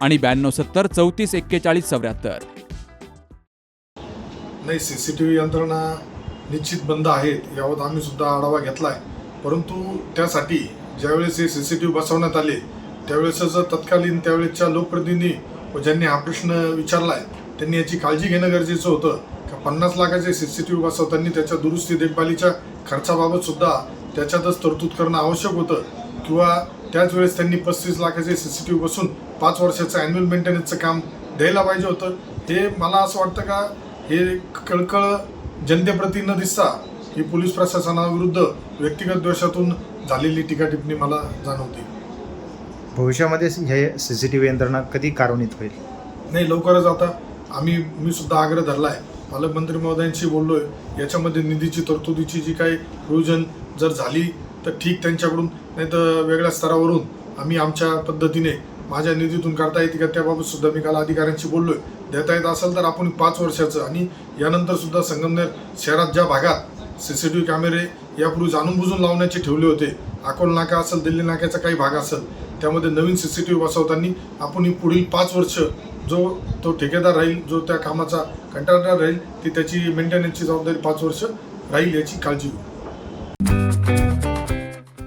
आणि ब्याण्णव सत्तर चौतीस एक्केचाळीस चौऱ्याहत्तर. नाही सी सी टी व्ही यंत्रणा निश्चित बंद आहेत यावर आम्ही सुद्धा आढावा घेतला आहे परंतु त्यासाठी ज्यावेळेस हे सी सी टी व्ही बसवण्यात आले त्यावेळेसच तत्कालीन त्यावेळेसच्या लोकप्रतिनिधी व ज्यांनी हा प्रश्न विचारला आहे त्यांनी याची काळजी घेणं गरजेचं होतं. का पन्नास लाखाचे सी सी टी व्ही बसवताना त्याच्या दुरुस्ती देखभालीच्या खर्चाबाबत सुद्धा त्याच्यातच तरतूद करणं आवश्यक होतं किंवा त्याच वेळेस त्यांनी पस्तीस लाखाचे सी सी टी व्ही बसून पाच वर्षाचं ॲन्युअल मेंटेनन्सचं काम द्यायला पाहिजे होतं. हे मला असं वाटतं का हे कळकळ जनतेप्रती न दिसता ही पोलीस प्रशासनाविरुद्ध व्यक्तिगत द्वेषातून झालेली टीका टिप्पणी मला जाणवते. भविष्यामध्ये हे सी सी टी व्ही यंत्रणा कधी कार्यान्वित होईल? नाही लवकरच आता आम्ही मी सुद्धा आग्रह धरला आहे पालकमंत्री महोदयांशी बोललो आहे याच्यामध्ये निधीची तरतुदीची जी काही प्रोविजन जर झाली तर ठीक त्यांच्याकडून नाही तर वेगळ्या स्तरावरून आम्ही आमच्या पद्धतीने माझ्या निधीतून करता येते का त्याबाबत सुद्धा मी काल अधिकाऱ्यांशी बोललो आहे देता येत असेल तर आपण पाच वर्षाचं आणि यानंतर सुद्धा संगमनेर शहरात ज्या भागात सी सी टी व्ही कॅमेरे यापूर्वी जाणून बुजून लावण्याचे ठेवले होते अकोल नाका असेल दिल्ली नाक्याचा काही भाग असेल त्यामध्ये नवीन सी सी टी व्ही बसवताना आपण पुढील पाच वर्ष जो तो ठेकेदार राहील जो त्या कामाचा कंत्राटदार राहील ती त्याची मेंटेनन्सची जबाबदारी पाच वर्ष राहील याची काळजी घेऊ.